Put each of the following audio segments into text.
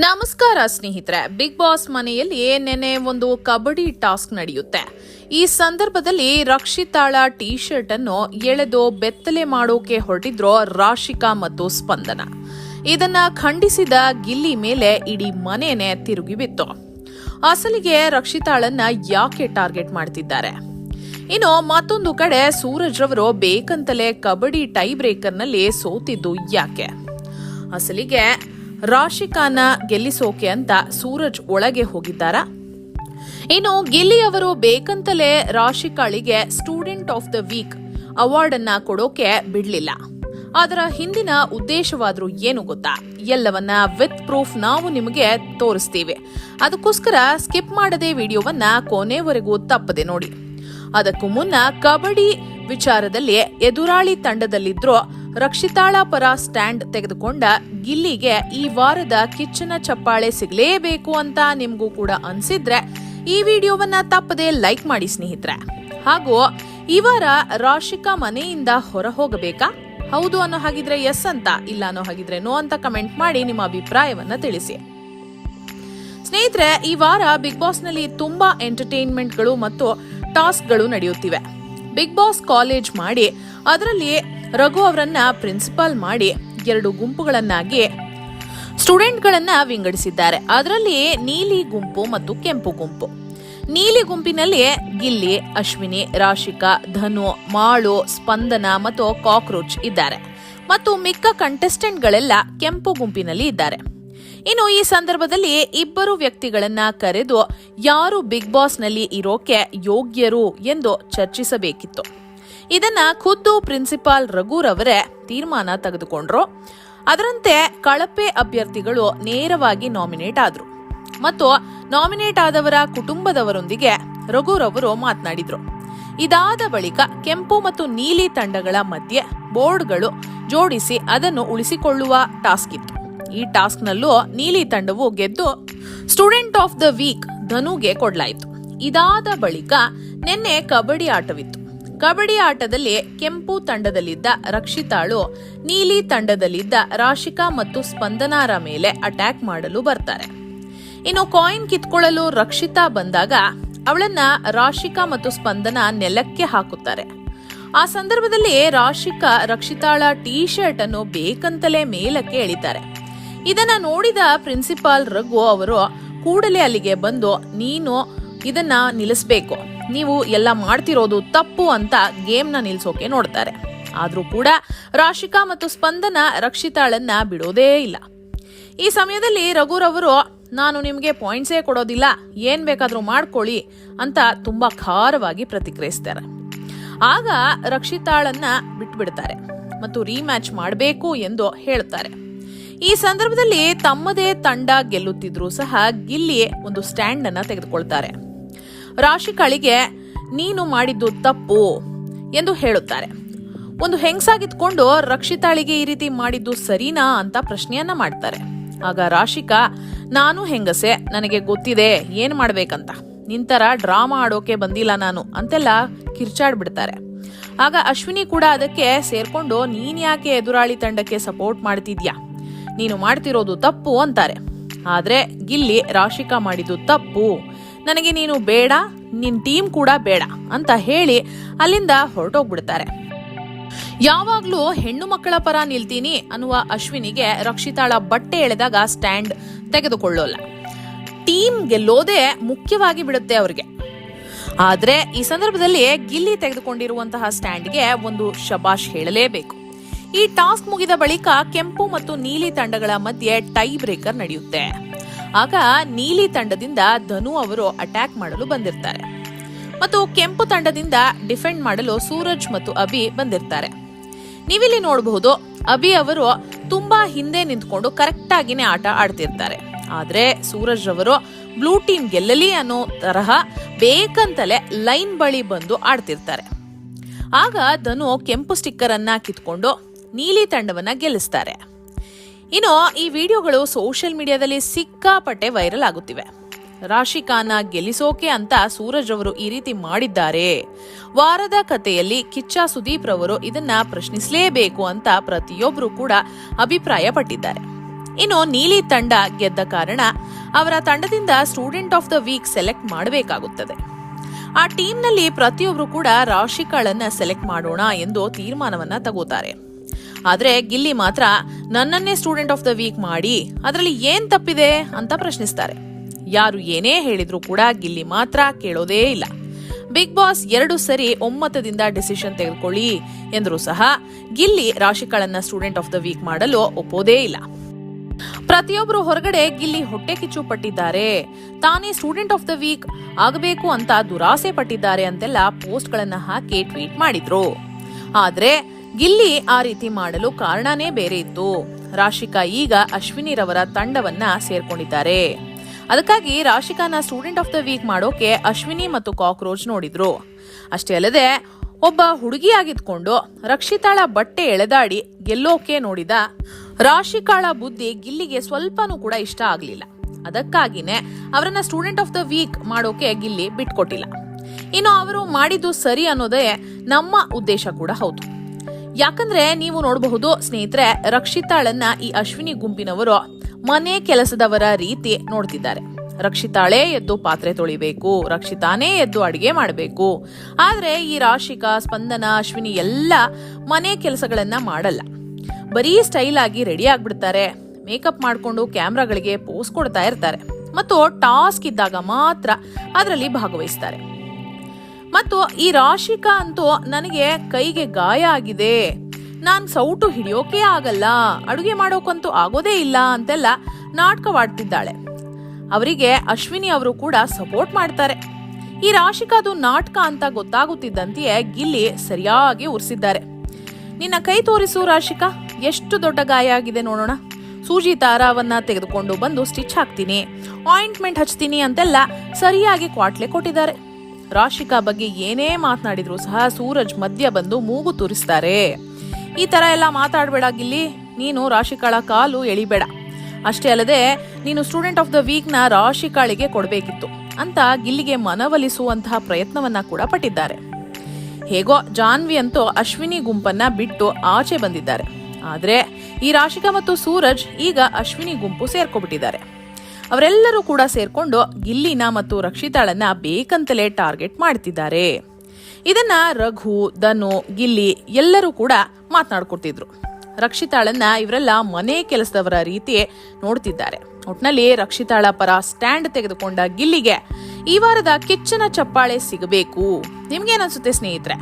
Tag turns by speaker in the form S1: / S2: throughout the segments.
S1: ನಮಸ್ಕಾರ ಸ್ನೇಹಿತರೆ big boss ಮನೆಯಲ್ಲಿ ನೆನೆ ಒಂದು ಕಬಡ್ಡಿ ಟಾಸ್ಕ್ ನಡೆಯುತ್ತೆ. ಈ ಸಂದರ್ಭದಲ್ಲಿ ರಕ್ಷಿತಾಳ ಟೀ ಶರ್ಟ್ ಅನ್ನು ಎಳೆದು ಬೆತ್ತಲೆ ಮಾಡೋಕೆ ಹೊರಟಿದ್ರು ರಾಶಿಕಾ ಮತ್ತು ಸ್ಪಂದನ. ಇದನ್ನ ಖಂಡಿಸಿದ ಗಿಲ್ಲಿ ಮೇಲೆ ಇಡೀ ಮನೆನೇ ತಿರುಗಿ ಬಿತ್ತು. ಅಸಲಿಗೆ ರಕ್ಷಿತಾಳನ್ನ ಯಾಕೆ ಟಾರ್ಗೆಟ್ ಮಾಡ್ತಿದ್ದಾರೆ? ಇನ್ನು ಮತ್ತೊಂದು ಕಡೆ ಸೂರಜ್ ರವರು ಬೇಕಂತಲೇ ಕಬಡ್ಡಿ ಟೈ ಬ್ರೇಕರ್ನಲ್ಲಿ ಸೋತಿದ್ದು ಯಾಕೆ? ಅಸಲಿಗೆ ರಾಶಿಕಾನ ಗೆಲ್ಲಿಸೋಕೆ ಅಂತ ಸೂರಜ್ ಒಳಗೆ ಹೋಗಿದ್ದಾರಾ? ಇನ್ನು ಗಿಲ್ಲಿ ಅವರು ಬೇಕಂತಲೇ ರಾಶಿಕಾಳಿಗೆ student of the week award ಅನ್ನ ಕೊಡೋಕೆ ಬಿಡ್ಲಿಲ್ಲ. ಅದರ ಹಿಂದಿನ ಉದ್ದೇಶವಾದ್ರೂ ಏನು ಗೊತ್ತಾ? ಎಲ್ಲವನ್ನ ವಿತ್ ಪ್ರೂಫ್ ನಾವು ನಿಮಗೆ ತೋರಿಸ್ತೀವಿ. ಅದಕ್ಕೋಸ್ಕರ ಸ್ಕಿಪ್ ಮಾಡದೆ ವಿಡಿಯೋವನ್ನ ಕೊನೆವರೆಗೂ ತಪ್ಪದೆ ನೋಡಿ. ಅದಕ್ಕೂ ಮುನ್ನ ಕಬಡ್ಡಿ ವಿಚಾರದಲ್ಲಿ ಎದುರಾಳಿ ತಂಡದಲ್ಲಿದ್ರೋ ರಕ್ಷಿತಾಳ ಪರ ಸ್ಟ್ಯಾಂಡ್ ತೆಗೆದುಕೊಂಡ ಗಿಲ್ಲಿಗೆ ಈ ವಾರದ ಕಿಚ್ಚನ ಚಪ್ಪಾಳೆ ಸಿಗಲೇಬೇಕು ಅಂತ ನಿಮಗೂ ಕೂಡ ಅನ್ಸಿದ್ರೆ ಈ ವಿಡಿಯೋವನ್ನ ತಪ್ಪದೆ ಲೈಕ್ ಮಾಡಿ ಸ್ನೇಹಿತರೆ. ಹಾಗೂ ಈ ವಾರ ರಾಶಿಕಾ ಮನೆಯಿಂದ ಹೊರ ಹೋಗಬೇಕಾ? ಹೌದು ಅನ್ನೋ ಹಾಗಿದ್ರೆ ಎಸ್ ಅಂತ, ಇಲ್ಲ ಅನ್ನೋ ಹಾಗಿದ್ರೆ ನೋ ಅಂತ ಕಮೆಂಟ್ ಮಾಡಿ ನಿಮ್ಮ ಅಭಿಪ್ರಾಯವನ್ನ ತಿಳಿಸಿ. ಸ್ನೇಹಿತರೆ, ಈ ವಾರ ಬಿಗ್ ಬಾಸ್ನಲ್ಲಿ ತುಂಬಾ ಎಂಟರ್ಟೈನ್ಮೆಂಟ್ಗಳು ಮತ್ತು ಟಾಸ್ಕ್ಗಳು ನಡೆಯುತ್ತಿವೆ. ಬಿಗ್ ಬಾಸ್ ಕಾಲೇಜ್ ಮಾಡಿ ಅದರಲ್ಲಿ ರಘು ಅವರನ್ನ ಪ್ರಿನ್ಸಿಪಾಲ್ ಮಾಡಿ ಎರಡು ಗುಂಪುಗಳನ್ನಾಗಿ ಸ್ಟೂಡೆಂಟ್ಗಳನ್ನ ವಿಂಗಡಿಸಿದ್ದಾರೆ. ಅದರಲ್ಲಿ ನೀಲಿ ಗುಂಪು ಮತ್ತು ಕೆಂಪು ಗುಂಪು. ನೀಲಿ ಗುಂಪಿನಲ್ಲಿ ಗಿಲ್ಲಿ, ಅಶ್ವಿನಿ, ರಾಶಿಕಾ, ಧನು, ಮಾಳು, ಸ್ಪಂದನ ಮತ್ತು ಕಾಕ್ರೋಚ್ ಇದ್ದಾರೆ. ಮತ್ತು ಮಿಕ್ಕ ಕಂಟೆಸ್ಟೆಂಟ್ಗಳೆಲ್ಲ ಕೆಂಪು ಗುಂಪಿನಲ್ಲಿ ಇದ್ದಾರೆ. ಇನ್ನು ಈ ಸಂದರ್ಭದಲ್ಲಿ ಇಬ್ಬರು ವ್ಯಕ್ತಿಗಳನ್ನ ಕರೆದು ಯಾರು ಬಿಗ್ ಬಾಸ್ನಲ್ಲಿ ಇರೋಕೆ ಯೋಗ್ಯರು ಎಂದು ಚರ್ಚಿಸಬೇಕಿತ್ತು. ಇದನ್ನ ಖುದ್ದು ಪ್ರಿನ್ಸಿಪಾಲ್ ರಘುರವರೇ ತೀರ್ಮಾನ ತೆಗೆದುಕೊಂಡ್ರು. ಅದರಂತೆ ಕಳಪೆ ಅಭ್ಯರ್ಥಿಗಳು ನೇರವಾಗಿ ನಾಮಿನೇಟ್ ಆದ್ರು. ಮತ್ತು ನಾಮಿನೇಟ್ ಆದವರ ಕುಟುಂಬದವರೊಂದಿಗೆ ರಘುರವರು ಮಾತನಾಡಿದ್ರು. ಇದಾದ ಬಳಿಕ ಕೆಂಪು ಮತ್ತು ನೀಲಿ ತಂಡಗಳ ಮಧ್ಯೆ ಬೋರ್ಡ್ಗಳು ಜೋಡಿಸಿ ಅದನ್ನು ಉಳಿಸಿಕೊಳ್ಳುವ ಟಾಸ್ಕ್ ಇತ್ತು. ಈ ಟಾಸ್ಕ್ನಲ್ಲೂ ನೀಲಿ ತಂಡವು ಗೆದ್ದು ಸ್ಟೂಡೆಂಟ್ ಆಫ್ ದ ವೀಕ್ ಧನುಗೆ ಕೊಡಲಾಯಿತು. ಇದಾದ ಬಳಿಕ ನಿನ್ನೆ ಕಬಡ್ಡಿ ಆಟವಿತ್ತು. ಕಬಡ್ಡಿ ಆಟದಲ್ಲಿ ಕೆಂಪು ತಂಡದಲ್ಲಿದ್ದ ರಕ್ಷಿತಾಳು ನೀಲಿ ತಂಡದಲ್ಲಿದ್ದ ರಾಶಿಕಾ ಮತ್ತು ಸ್ಪಂದನಾರ ಮೇಲೆ ಅಟ್ಯಾಕ್ ಮಾಡಲು ಬರ್ತಾರೆ. ಇನ್ನು ಕಾಯಿನ್ ಕಿತ್ಕೊಳ್ಳಲು ರಕ್ಷಿತಾ ಬಂದಾಗ ಅವಳನ್ನ ರಾಶಿಕಾ ಮತ್ತು ಸ್ಪಂದನ ನೆಲಕ್ಕೆ ಹಾಕುತ್ತಾರೆ. ಆ ಸಂದರ್ಭದಲ್ಲಿ ರಾಶಿಕಾ ರಕ್ಷಿತಾಳ ಟೀ ಶರ್ಟ್ ಅನ್ನು ಬೇಕಂತಲೇ ಮೇಲಕ್ಕೆ ಎಳಿತಾರೆ. ಇದನ್ನ ನೋಡಿದ ಪ್ರಿನ್ಸಿಪಾಲ್ ರಘು ಅವರು ಕೂಡಲೇ ಅಲ್ಲಿಗೆ ಬಂದು, ನೀನು ಇದನ್ನ ನಿಲ್ಲಿಸ್ಬೇಕು. ನೀವು ಎಲ್ಲ ಮಾಡ್ತಿರೋದು ತಪ್ಪು ಅಂತ ಗೇಮ್ನ ನಿಲ್ಸೋಕೆ ನೋಡ್ತಾರೆ. ಆದರೂ ಕೂಡ ರಾಶಿಕಾ ಮತ್ತು ಸ್ಪಂದನ ರಕ್ಷಿತಾಳನ್ನ ಬಿಡೋದೇ ಇಲ್ಲ. ಈ ಸಮಯದಲ್ಲಿ ರಘುರವರು ನಾನು ನಿಮಗೆ ಪಾಯಿಂಟ್ಸೇ ಕೊಡೋದಿಲ್ಲ, ಏನ್ ಬೇಕಾದರೂ ಮಾಡ್ಕೊಳ್ಳಿ ಅಂತ ತುಂಬಾ ಖಾರವಾಗಿ ಪ್ರತಿಕ್ರಿಯಿಸ್ತಾರೆ. ಆಗ ರಕ್ಷಿತಾಳನ್ನ ಬಿಟ್ಬಿಡ್ತಾರೆ ಮತ್ತು ರೀಮ್ಯಾಚ್ ಮಾಡಬೇಕು ಎಂದು ಹೇಳ್ತಾರೆ. ಈ ಸಂದರ್ಭದಲ್ಲಿ ತಮ್ಮದೇ ತಂಡ ಗೆಲ್ಲುತ್ತಿದ್ರು ಸಹ ಗಿಲ್ಲಿ ಒಂದು ಸ್ಟ್ಯಾಂಡ್ ಅನ್ನ ತೆಗೆದುಕೊಳ್ತಾರೆ. ರಾಶಿಕಾಳಿಗೆ ನೀನು ಮಾಡಿದ್ದು ತಪ್ಪು ಎಂದು ಹೇಳುತ್ತಾರೆ. ಒಂದು ಹೆಂಗಸಾಗಿದ್ಕೊಂಡು ರಕ್ಷಿತಾಳಿಗೆ ಈ ರೀತಿ ಮಾಡಿದ್ದು ಸರಿನಾ ಅಂತ ಪ್ರಶ್ನೆಯನ್ನ ಮಾಡ್ತಾರೆ. ಆಗ ರಾಶಿಕಾ, ನಾನು ಹೆಂಗಸೆ, ನನಗೆ ಗೊತ್ತಿದೆ, ಏನ್ ಮಾಡ್ಬೇಕಂತ? ನಿಂತರ ಡ್ರಾಮಾ ಆಡೋಕೆ ಬಂದಿಲ್ಲ ನಾನು ಅಂತೆಲ್ಲ ಕಿರ್ಚಾಡ್ಬಿಡ್ತಾರೆ. ಆಗ ಅಶ್ವಿನಿ ಕೂಡ ಅದಕ್ಕೆ ಸೇರ್ಕೊಂಡು, ನೀನ್ ಯಾಕೆ ಎದುರಾಳಿ ತಂಡಕ್ಕೆ ಸಪೋರ್ಟ್ ಮಾಡ್ತಿದ್ಯಾ? ನೀನು ಮಾಡ್ತಿರೋದು ತಪ್ಪು ಅಂತಾರೆ. ಆದ್ರೆ ಗಿಲ್ಲಿ, ರಾಶಿಕಾ ಮಾಡಿದ್ದು ತಪ್ಪು ನನಗೆ ನೀನು ಬೇಡ, ನಿನ್ ಟೀಮ್ ಕೂಡ ಬೇಡ ಅಂತ ಹೇಳಿ ಅಲ್ಲಿಂದ ಹೊರಟೋಗ್ಬಿಡ್ತಾರೆ. ಯಾವಾಗ್ಲೂ ಹೆಣ್ಣು ಮಕ್ಕಳ ಪರ ನಿಲ್ತೀನಿ ಅನ್ನುವ ಅಶ್ವಿನಿಗೆ ರಕ್ಷಿತಾಳ ಬಟ್ಟೆ ಎಳೆದಾಗ ಸ್ಟ್ಯಾಂಡ್ ತೆಗೆದುಕೊಳ್ಳೋಲ್ಲ. ಟೀಮ್ ಗೆಲ್ಲೋದೇ ಮುಖ್ಯವಾಗಿ ಬಿಡುತ್ತೆ ಅವ್ರಿಗೆ. ಆದ್ರೆ ಈ ಸಂದರ್ಭದಲ್ಲಿ ಗಿಲ್ಲಿ ತೆಗೆದುಕೊಂಡಿರುವಂತಹ ಸ್ಟ್ಯಾಂಡ್ಗೆ ಒಂದು ಶಬಾಷ್ ಹೇಳಲೇಬೇಕು. ಈ ಟಾಸ್ಕ್ ಮುಗಿದ ಬಳಿಕ ಕೆಂಪು ಮತ್ತು ನೀಲಿ ತಂಡಗಳ ಮಧ್ಯೆ ಟೈ ಬ್ರೇಕರ್ ನಡೆಯುತ್ತೆ. ಆಗ ನೀಲಿ ತಂಡದಿಂದ ಧನು ಅವರು ಅಟ್ಯಾಕ್ ಮಾಡಲು ಬಂದಿರ್ತಾರೆ. ಮತ್ತು ಕೆಂಪು ತಂಡದಿಂದ ಡಿಫೆಂಡ್ ಮಾಡಲು ಸೂರಜ್ ಮತ್ತು ಅಭಿ ಬಂದಿರ್ತಾರೆ. ನೀವಿಲ್ಲಿ ನೋಡಬಹುದು, ಅಭಿ ಅವರು ತುಂಬಾ ಹಿಂದೆ ನಿಂತ್ಕೊಂಡು ಕರೆಕ್ಟ್ ಆಗಿನೇ ಆಟ ಆಡ್ತಿರ್ತಾರೆ. ಆದ್ರೆ ಸೂರಜ್ ಅವರು ಬ್ಲೂ ಟೀಮ್ ಗೆಲ್ಲಲಿ ಅನ್ನೋ ತರಹ ಬೇಕಂತಲೇ ಲೈನ್ ಬಳಿ ಬಂದು ಆಡ್ತಿರ್ತಾರೆ. ಆಗ ಧನು ಕೆಂಪು ಸ್ಟಿಕ್ಕರ್ ಅನ್ನ ಕಿತ್ಕೊಂಡು ನೀಲಿ ತಂಡವನ್ನ ಗೆಲ್ಲಿಸ್ತಾರೆ. ಇನ್ನು ಈ ವಿಡಿಯೋಗಳು ಸೋಷಿಯಲ್ ಮೀಡಿಯಾದಲ್ಲಿ ಸಿಕ್ಕಾಪಟ್ಟೆ ವೈರಲ್ ಆಗುತ್ತಿವೆ. ರಾಶಿಕಾನ ಗೆಲ್ಲಿಸೋಕೆ ಅಂತ ಸೂರಜ್ ಅವರು ಈ ರೀತಿ ಮಾಡಿದ್ದಾರೆ. ವಾರದ ಕಥೆಯಲ್ಲಿ ಕಿಚ್ಚ ಸುದೀಪ್ ರವರು ಇದನ್ನ ಪ್ರಶ್ನಿಸಲೇಬೇಕು ಅಂತ ಪ್ರತಿಯೊಬ್ಬರು ಕೂಡ ಅಭಿಪ್ರಾಯ ಪಟ್ಟಿದ್ದಾರೆ ಇನ್ನು ನೀಲಿ ತಂಡ ಗೆದ್ದ ಕಾರಣ ಅವರ ತಂಡದಿಂದ student of the week select ಮಾಡಬೇಕಾಗುತ್ತದೆ. ಆ ಟೀಮ್ನಲ್ಲಿ ಪ್ರತಿಯೊಬ್ಬರು ಕೂಡ ರಾಶಿಕಾಳನ್ನ ಸೆಲೆಕ್ಟ್ ಮಾಡೋಣ ಎಂದು ತೀರ್ಮಾನವನ್ನ ತಗೋತಾರೆ. ಆದ್ರೆ ಗಿಲ್ಲಿ ಮಾತ್ರ ನನ್ನನ್ನೇ ಸ್ಟೂಡೆಂಟ್ ಆಫ್ ದ ವೀಕ್ ಮಾಡಿ ಅದರಲ್ಲಿ ಏನ್ ತಪ್ಪಿದೆ ಅಂತ ಪ್ರಶ್ನಿಸ್ತಾರೆ. ಯಾರು ಏನೇ ಹೇಳಿದ್ರು ಕೂಡ ಗಿಲ್ಲಿ ಮಾತ್ರ ಕೇಳೋದೇ ಇಲ್ಲ. ಬಿಗ್ ಬಾಸ್ ಎರಡು ಸರಿ ಒಮ್ಮತದಿಂದ ಡಿಸಿಷನ್ ತೆಗೆದುಕೊಳ್ಳಿ ಎಂದರೂ ಸಹ ಗಿಲ್ಲಿ ರಾಶಿಕಾಳನ್ನ ಸ್ಟೂಡೆಂಟ್ ಆಫ್ ದ ವೀಕ್ ಮಾಡಲು ಒಪ್ಪೋದೇ ಇಲ್ಲ. ಪ್ರತಿಯೊಬ್ಬರು ಹೊರಗಡೆ ಗಿಲ್ಲಿ ಹೊಟ್ಟೆ ಕಿಚ್ಚು ಪಟ್ಟಿದ್ದಾರೆ. ತಾನೇ ಸ್ಟೂಡೆಂಟ್ ಆಫ್ ದ ವೀಕ್ ಆಗಬೇಕು ಅಂತ ದುರಾಸೆ ಪಟ್ಟಿದ್ದಾರೆ ಅಂತೆಲ್ಲ ಪೋಸ್ಟ್ ಗಳನ್ನ ಹಾಕಿ ಟ್ವೀಟ್ ಮಾಡಿದ್ರು. ಆದ್ರೆ ಗಿಲ್ಲಿ ಆ ರೀತಿ ಮಾಡಲು ಕಾರಣನೇ ಬೇರೆ ಇತ್ತು. ರಾಶಿಕಾ ಈಗ ಅಶ್ವಿನಿರವರ ತಂಡವನ್ನ ಸೇರ್ಕೊಂಡಿದ್ದಾರೆ. ಅದಕ್ಕಾಗಿ ರಾಶಿಕಾನ ಸ್ಟೂಡೆಂಟ್ ಆಫ್ ದ ವೀಕ್ ಮಾಡೋಕೆ ಅಶ್ವಿನಿ ಮತ್ತು ಕಾಕ್ರೋಚ್ ನೋಡಿದ್ರು. ಅಷ್ಟೇ ಅಲ್ಲದೆ, ಒಬ್ಬ ಹುಡುಗಿಯಾಗಿದ್ಕೊಂಡು ರಕ್ಷಿತಾಳ ಬಟ್ಟೆ ಎಳೆದಾಡಿ ಗೆಲ್ಲೋಕೆ ನೋಡಿದ ರಾಶಿಕಾಳ ಬುದ್ಧಿ ಗಿಲ್ಲಿಗೆ ಸ್ವಲ್ಪನೂ ಕೂಡ ಇಷ್ಟ ಆಗಲಿಲ್ಲ. ಅದಕ್ಕಾಗಿನೇ ಅವರನ್ನ ಸ್ಟೂಡೆಂಟ್ ಆಫ್ ದ ವೀಕ್ ಮಾಡೋಕೆ ಗಿಲ್ಲಿ ಬಿಟ್ಕೊಟ್ಟಿಲ್ಲ. ಇನ್ನು ಅವರು ಮಾಡಿದ್ದು ಸರಿ ಅನ್ನೋದೇ ನಮ್ಮ ಉದ್ದೇಶ ಕೂಡ ಹೌದು. ಯಾಕಂದ್ರೆ ನೀವು ನೋಡಬಹುದು ಸ್ನೇಹಿತರೆ, ರಕ್ಷಿತಾಳನ್ನ ಈ ಅಶ್ವಿನಿ ಗುಂಪಿನವರು ಮನೆ ಕೆಲಸದವರ ರೀತಿ ನೋಡ್ತಿದ್ದಾರೆ. ರಕ್ಷಿತಾಳೇ ಎದ್ದು ಪಾತ್ರೆ ತೊಳಿಬೇಕು, ರಕ್ಷಿತಾನೇ ಎದ್ದು ಅಡಿಗೆ ಮಾಡಬೇಕು. ಆದ್ರೆ ಈ ರಾಶಿಕಾ, ಸ್ಪಂದನ, ಅಶ್ವಿನಿ ಎಲ್ಲ ಮನೆ ಕೆಲಸಗಳನ್ನ ಮಾಡಲ್ಲ. ಬರೀ ಸ್ಟೈಲ್ ಆಗಿ ರೆಡಿ ಆಗ್ಬಿಡ್ತಾರೆ. ಮೇಕಪ್ ಮಾಡ್ಕೊಂಡು ಕ್ಯಾಮ್ರಾಗಳಿಗೆ ಪೋಸ್ ಕೊಡ್ತಾ ಇರ್ತಾರೆ. ಮತ್ತು ಟಾಸ್ಕ್ ಇದ್ದಾಗ ಮಾತ್ರ ಅದರಲ್ಲಿ ಭಾಗವಹಿಸ್ತಾರೆ. ಮತ್ತು ಈ ರಾಶಿಕಾ ಅಂತೂ ನನಗೆ ಕೈಗೆ ಗಾಯ ಆಗಿದೆ. ನಾನು ಸೌಟು ಹಿಡಿಯೋಕೆ ಆಗಲ್ಲ. ಅಡುಗೆ ಮಾಡೋಕಂತೂ ಆಗೋದೇ ಇಲ್ಲ ಅಂತೆಲ್ಲ ನಾಟಕವಾಡ್ತಿದ್ದಾಳೆ. ಅವರಿಗೆ ಅಶ್ವಿನಿ ಅವರು ಕೂಡ ಸಪೋರ್ಟ್ ಮಾಡ್ತಾರೆ. ಈ ರಾಶಿಕಾದು ನಾಟಕ ಅಂತ ಗೊತ್ತಾಗುತ್ತಿದ್ದಂತೆಯೇ ಗಿಲ್ಲಿ ಸರಿಯಾಗಿ ಉರ್ಸಿದ್ದಾರೆ. ನಿನ್ನ ಕೈ ತೋರಿಸು ರಾಶಿಕಾ, ಎಷ್ಟು ದೊಡ್ಡ ಗಾಯ ಆಗಿದೆ ನೋಡೋಣ. ಸೂಜಿ ದಾರವನ್ನ ತೆಗೆದುಕೊಂಡು ಬಂದು ಸ್ಟಿಚ್ ಹಾಕ್ತೀನಿ. ಆಯಿಂಟ್ಮೆಂಟ್ ಹಚ್ತೀನಿ ಅಂತೆಲ್ಲ ಸರಿಯಾಗಿ ಕ್ವಾಟ್ಲೆ ಕೊಟ್ಟಿದ್ದಾರೆ. ರಾಶಿಕಾ ಬಗ್ಗೆ ಏನೇ ಮಾತನಾಡಿದ್ರು ಸಹ ಸೂರಜ್ ಮಧ್ಯ ಬಂದು ಮೂಗು ತೂರಿಸ್ತಾರೆ. ಈ ತರ ಎಲ್ಲ ಮಾತಾಡಬೇಡ ಗಿಲ್ಲಿ ನೀನು ರಾಶಿಕಾಳ ಕಾಲು ಎಳಿಬೇಡ. ಅಷ್ಟೇ ಅಲ್ಲದೆ, ನೀನು ಸ್ಟೂಡೆಂಟ್ ಆಫ್ ದ ನ ರಾಶಿಕಾಳಿಗೆ ಕೊಡಬೇಕಿತ್ತು. ಅಂತ ಗಿಲ್ಲಿಗೆ ಮನವೊಲಿಸುವಂತಹ ಪ್ರಯತ್ನವನ್ನ ಕೂಡ ಪಟ್ಟಿದ್ದಾರೆ. ಹೇಗೋ ಜಾನ್ವಿ ಅಂತೂ ಅಶ್ವಿನಿ ಗುಂಪನ್ನ ಬಿಟ್ಟು ಆಚೆ ಬಂದಿದ್ದಾರೆ. ಆದ್ರೆ ಈ ರಾಶಿಕಾ ಮತ್ತು ಸೂರಜ್ ಈಗ ಅಶ್ವಿನಿ ಗುಂಪು ಸೇರ್ಕೊಬಿಟ್ಟಿದ್ದಾರೆ. ಅವರೆಲ್ಲರೂ ಕೂಡ ಸೇರ್ಕೊಂಡು ಗಿಲ್ಲಿನ ಮತ್ತು ರಕ್ಷಿತಾಳನ್ನ ಬೇಕಂತಲೇ ಟಾರ್ಗೆಟ್ ಮಾಡ್ತಿದ್ದಾರೆ. ಇದನ್ನ ರಘು, ಧನು, ಗಿಲ್ಲಿ ಎಲ್ಲರೂ ಕೂಡ ಮಾತನಾಡ್ಕೊಡ್ತಿದ್ರು. ರಕ್ಷಿತಾಳನ್ನ ಇವರೆಲ್ಲ ಮನೆ ಕೆಲಸದವರ ರೀತಿ ನೋಡ್ತಿದ್ದಾರೆ. ಒಟ್ನಲ್ಲಿ ರಕ್ಷಿತಾಳ ಪರ ಸ್ಟ್ಯಾಂಡ್ ತೆಗೆದುಕೊಂಡ ಗಿಲ್ಲಿಗೆ ಈ ವಾರದ ಕಿಚ್ಚನ ಚಪ್ಪಾಳೆ ಸಿಗಬೇಕು. ನಿಮ್ಗೇನನ್ಸುತ್ತೆ ಸ್ನೇಹಿತರೆ?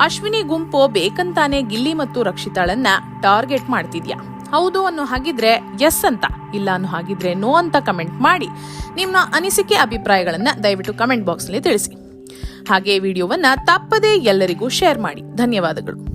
S1: ಅಶ್ವಿನಿ ಗುಂಪು ಬೇಕಂತಾನೆ ಗಿಲ್ಲಿ ಮತ್ತು ರಕ್ಷಿತಾಳನ್ನ ಟಾರ್ಗೆಟ್ ಮಾಡ್ತಿದ್ಯಾ? ಹೌದು ಅನ್ನೋ ಹಾಗಿದ್ರೆ ಎಸ್ ಅಂತ, ಇಲ್ಲ ಅನ್ನೋ ಹಾಗಿದ್ರೆ ನೋ ಅಂತ ಕಮೆಂಟ್ ಮಾಡಿ ನಿಮ್ಮ ಅನಿಸಿಕೆ ಅಭಿಪ್ರಾಯಗಳನ್ನು ದಯವಿಟ್ಟು ಕಮೆಂಟ್ ಬಾಕ್ಸ್ನಲ್ಲಿ ತಿಳಿಸಿ. ಹಾಗೆ ವಿಡಿಯೋವನ್ನ ತಪ್ಪದೇ ಎಲ್ಲರಿಗೂ ಶೇರ್ ಮಾಡಿ. ಧನ್ಯವಾದಗಳು.